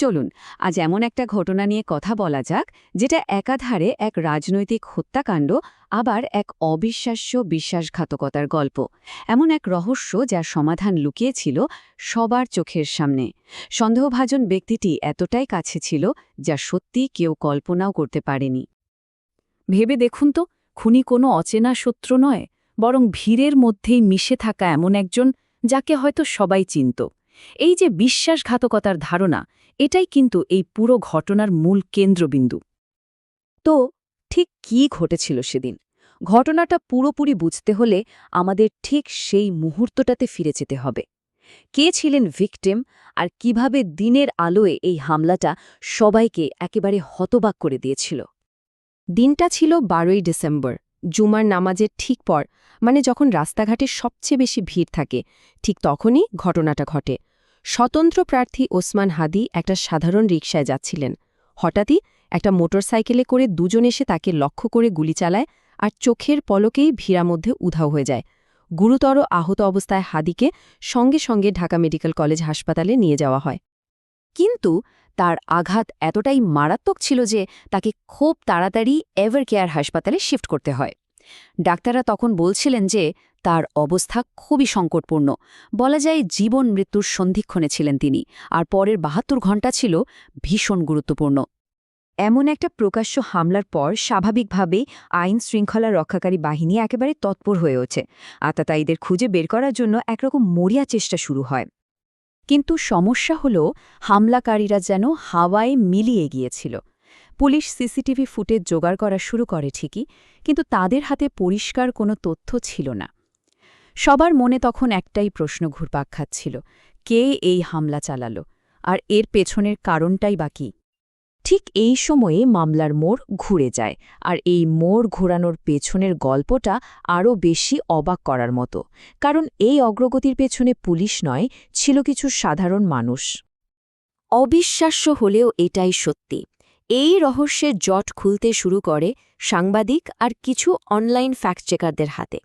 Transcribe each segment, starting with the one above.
চলুন, আজ এমন একটা ঘটনা নিয়ে কথা বলা যাক, যেটা একাধারে এক রাজনৈতিক হত্যাকাণ্ড, আবার এক অবিশ্বাস্য বিশ্বাসঘাতকতার গল্প। এমন এক রহস্য যার সমাধান লুকিয়েছিল সবার চোখের সামনে। সন্দেহভাজন ব্যক্তিটি এতটাই কাছে ছিল যা সত্যি কেউ কল্পনাও করতে পারেনি। ভেবে দেখুন তো, খুনি কোনো অচেনা শত্রু নয়, বরং ভিড়ের মধ্যেই মিশে থাকা এমন একজন যাকে হয়তো সবাই চিনত। এই যে বিশ্বাসঘাতকতার ধারণা এটাই কিন্তু এই পুরো ঘটনার মূল কেন্দ্রবিন্দু। তো, ঠিক কী ঘটেছিল সেদিন? ঘটনাটা পুরোপুরি বুঝতে হলে আমাদের ঠিক সেই মুহূর্তটাতে ফিরে যেতে হবে। কে ছিলেন ভিকটিম আর কীভাবে দিনের আলোয় এই হামলাটা সবাইকে একেবারে হতবাক করে দিয়েছিল? দিনটা ছিল বারোই ডিসেম্বর, জুমার নামাজের ঠিক পর মানে যখন রাস্তাঘাটে সবচেয়ে বেশি ভিড় থাকে, ঠিক তখনই ঘটনাটা ঘটে। স্বতন্ত্র প্রার্থী ওসমান হাদি একটা সাধারণ রিকশায় যাচ্ছিলেন। হঠাৎই একটা মোটরসাইকেলে করে দুজন এসে তাকে লক্ষ্য করে গুলি চালায় আর চোখের পলকেই ভিড়া মধ্যে উধাও হয়ে যায়। গুরুতর আহত অবস্থায় হাদিকে সঙ্গে সঙ্গে ঢাকা মেডিকেল কলেজ হাসপাতালে নিয়ে যাওয়া হয়। কিন্তু তার আঘাত এতটাই মারাত্মক ছিল যে তাকে খুব তাড়াতাড়ি এভার কেয়ার হাসপাতালে শিফট করতে হয়। ডাক্তাররা তখন বলছিলেন যে তার অবস্থা খুবই সংকটপূর্ণ। বলা যায় জীবন মৃত্যুর সন্ধিক্ষণে ছিলেন তিনি, আর পরের বাহাত্তর ঘণ্টা ছিল ভীষণ গুরুত্বপূর্ণ। এমন একটা প্রকাশ্য হামলার পর স্বাভাবিকভাবেই আইন শৃঙ্খলা রক্ষাকারী বাহিনী একেবারে তৎপর হয়ে ওঠে আতাতায়ীদের খুঁজে বের করার জন্য একরকম মরিয়া চেষ্টা শুরু হয়। কিন্তু সমস্যা হল, হামলাকারীরা যেন হাওয়ায় মিলিয়ে গিয়েছিল। পুলিশ সিসিটিভি ফুটেজ জোগাড় করা শুরু করে ঠিকই, কিন্তু তাদের হাতে পরিষ্কার কোনো তথ্য ছিল না। সবার মনে তখন একটাই প্রশ্ন ঘুরপাক খাচ্ছিল, কে এই হামলা চালালো? আর এর পেছনের কারণটাই বাকি ঠিক এই সময়ে মামলার মোড় ঘুরে যায়, আর এই মোড় ঘোরানোর পেছনের গল্পটা আরও বেশি অবাক করার মতো। কারণ এই অগ্রগতির পেছনে পুলিশ নয়, ছিল কিছু সাধারণ মানুষ। অবিশ্বাস্য হলেও এটাই সত্যি। এই রহস্যের জট খুলতে শুরু করে সাংবাদিক আর কিছু অনলাইন ফ্যাক্ট চেকারদের হাতে।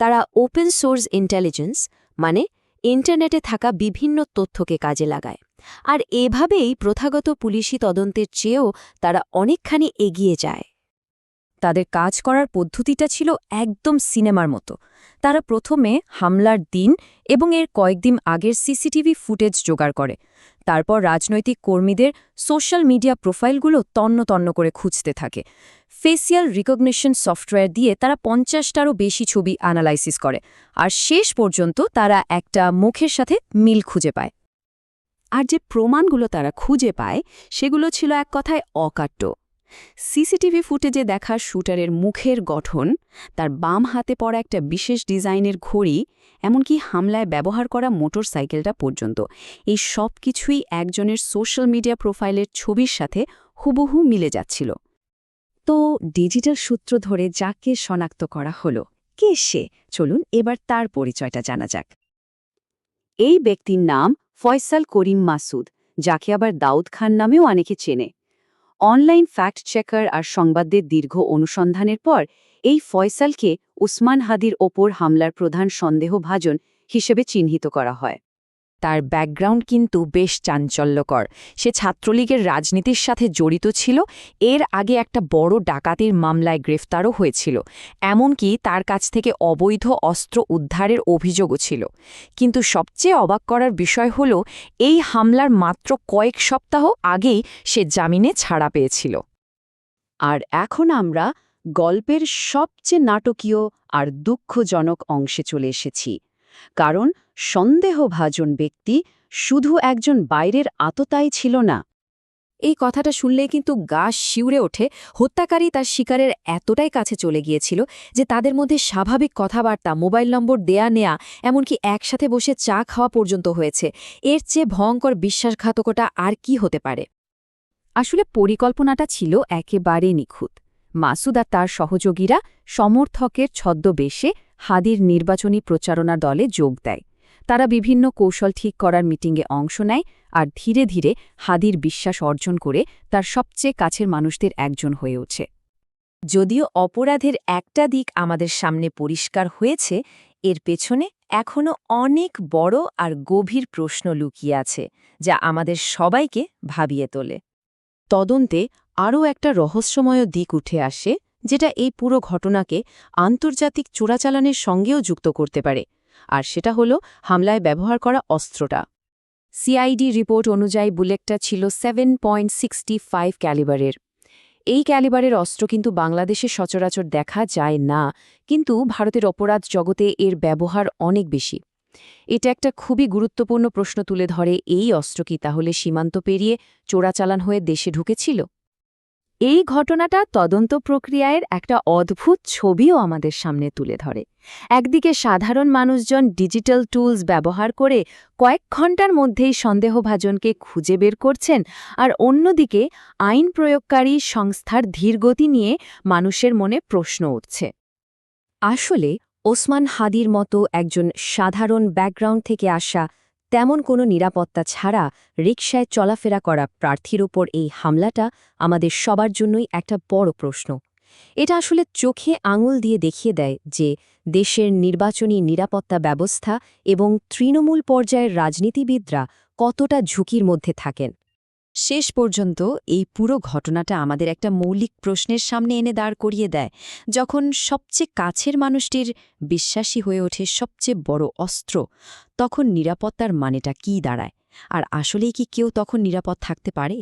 তারা ওপেন সোর্স ইন্টেলিজেন্স মানে ইন্টারনেটে থাকা বিভিন্ন তথ্যকে কাজে লাগায়। আর এভাবেই প্রথাগত পুলিশি তদন্তের চেয়েও তারা অনেকখানি এগিয়ে যায়। তাদের কাজ করার পদ্ধতিটা ছিল একদম সিনেমার মতো। তারা প্রথমে হামলার দিন এবং এর কয়েকদিন আগের সিসিটিভি ফুটেজ জোগাড় করে। তারপর রাজনৈতিক কর্মীদের সোশ্যাল মিডিয়া প্রোফাইলগুলো তন্ন তন্ন করে খুঁজতে থাকে। ফেসিয়াল রিকগনিশন সফটওয়্যার দিয়ে তারা পঞ্চাশটারও বেশি ছবি অ্যানালাইসিস করে, আর শেষ পর্যন্ত তারা একটা মুখের সাথে মিল খুঁজে পায়। আর যে প্রমাণগুলো তারা খুঁজে পায়, সেগুলো ছিল এক কথায় অকাট্য। সিসিটিভি ফুটেজে দেখা শুটারের মুখের গঠন, তার বাম হাতে পড়া একটা বিশেষ ডিজাইনের ঘড়ি, এমনকি হামলায় ব্যবহার করা মোটর সাইকেলটা পর্যন্ত। এই সব কিছুই একজনের সোশ্যাল মিডিয়া প্রোফাইলের ছবির সাথে হুবহু মিলে যাচ্ছিল। তো ডিজিটাল সূত্র ধরে যাকে শনাক্ত করা হলো, কে সে? চলুন এবার তার পরিচয়টা জানা যাক। এই ব্যক্তির নাম ফয়সাল করিম মাসুদ, যাকে আবার দাউদ খান নামেও অনেকে চেনে। অনলাইন ফ্যাক্ট চেকার আর সংবাদদের দীর্ঘ অনুসন্ধানের পর, এই ফয়সালকে উসমান হাদির ওপর হামলার প্রধান সন্দেহভাজন হিসেবে চিহ্নিত করা হয়। তার ব্যাকগ্রাউন্ড কিন্তু বেশ চাঞ্চল্যকর। সে ছাত্রলীগের রাজনীতির সাথে জড়িত ছিল। এর আগে একটা বড় ডাকাতির মামলায় গ্রেফতারও হয়েছিল। এমনকি তার কাছ থেকে অবৈধ অস্ত্র উদ্ধারের অভিযোগও ছিল। কিন্তু সবচেয়ে অবাক করার বিষয় হল, এই হামলার মাত্র কয়েক সপ্তাহ আগেই সে জামিনে ছাড়া পেয়েছিল। আর এখন আমরা গল্পের সবচেয়ে নাটকীয় আর দুঃখজনক অংশে চলে এসেছি। কারণ সন্দেহভাজন ব্যক্তি শুধু একজন বাইরের আততাই ছিল না। এই কথাটা শুনলে কিন্তু গা শিউরে ওঠে। হত্যাকারী তার শিকারের এতটাই কাছে চলে গিয়েছিল যে তাদের মধ্যে স্বাভাবিক কথাবার্তা, মোবাইল নম্বর দেয়া নেয়া, এমনকি একসাথে বসে চা খাওয়া পর্যন্ত হয়েছে। এর চেয়ে ভয়ঙ্কর বিশ্বাসঘাতকতা আর কি হতে পারে? আসলে পরিকল্পনাটা ছিল একেবারে নিখুঁত। মাসুদ আর তার সহযোগীরা সমর্থকের ছদ্মবেশে হাদির নির্বাচনী প্রচারণা দলে যোগ দেয়। তারা বিভিন্ন কৌশল ঠিক করার মিটিংয়ে অংশ নেয় আর ধীরে ধীরে হাদির বিশ্বাস অর্জন করে তার সবচেয়ে কাছের মানুষদের একজন হয়ে ওঠে। যদিও অপরাধের একটা দিক আমাদের সামনে পরিষ্কার হয়েছে, এর পেছনে এখনও অনেক বড় আর গভীর প্রশ্ন লুকিয়ে আছে, যা আমাদের সবাইকে ভাবিয়ে তোলে। তদন্তে আরও একটা রহস্যময় দিক উঠে আসে, যেটা এই পুরো ঘটনাকে আন্তর্জাতিক চোরাচালানের সঙ্গেও যুক্ত করতে পারে আর সেটা হলো হামলায় ব্যবহার করা অস্ত্রটা। সিআইডি রিপোর্ট অনুযায়ী বুলেটটা ছিল সেভেন পয়েন্ট সিক্সটি ফাইভ ক্যালিবারের। এই ক্যালিবারের অস্ত্র কিন্তু বাংলাদেশে সচরাচর দেখা যায় না, কিন্তু ভারতের অপরাধ জগতে এর ব্যবহার অনেক বেশি। এটা একটা খুবই গুরুত্বপূর্ণ প্রশ্ন তুলে ধরে এই অস্ত্র কি তাহলে সীমান্ত পেরিয়ে চোরাচালান হয়ে দেশে ঢুকেছিল? এই ঘটনাটা তদন্ত প্রক্রিয়ায় একটা অদ্ভুত ছবিও আমাদের সামনে তুলে ধরে। একদিকে সাধারণ মানুষজন ডিজিটাল টুলস ব্যবহার করে কয়েক ঘণ্টার মধ্যেই সন্দেহভাজনকে খুঁজে বের করছেন, আর অন্যদিকে আইন প্রয়োগকারী সংস্থার ধীরগতি নিয়ে মানুষের মনে প্রশ্ন উঠছে। আসলে, ওসমান হাদির মতো একজন সাধারণ ব্যাকগ্রাউন্ড থেকে আসা তেমন কোনো নিরাপত্তা ছাড়া রিকশায় চলাফেরা করা প্রার্থীর ওপর এই হামলাটা আমাদের সবার জন্যই একটা বড় প্রশ্ন। এটা আসলে চোখে আঙুল দিয়ে দেখিয়ে দেয় যে দেশের নির্বাচনী নিরাপত্তা ব্যবস্থা এবং তৃণমূল পর্যায়ের রাজনীতিবিদরা কতটা ঝুঁকির মধ্যে থাকেন। শেষ পর্যন্ত এই পুরো ঘটনাটা আমাদের একটা মৌলিক প্রশ্নের সামনে এনে দাঁড় করিয়ে দেয়, যখন সবচেয়ে কাছের মানুষটির বিশ্বাসী হয়ে ওঠে সবচেয়ে বড় অস্ত্র, তখন নিরাপত্তার মানেটা কি দাঁড়ায়? আর আসলেই কি কেউ তখন নিরাপদ থাকতে পারে?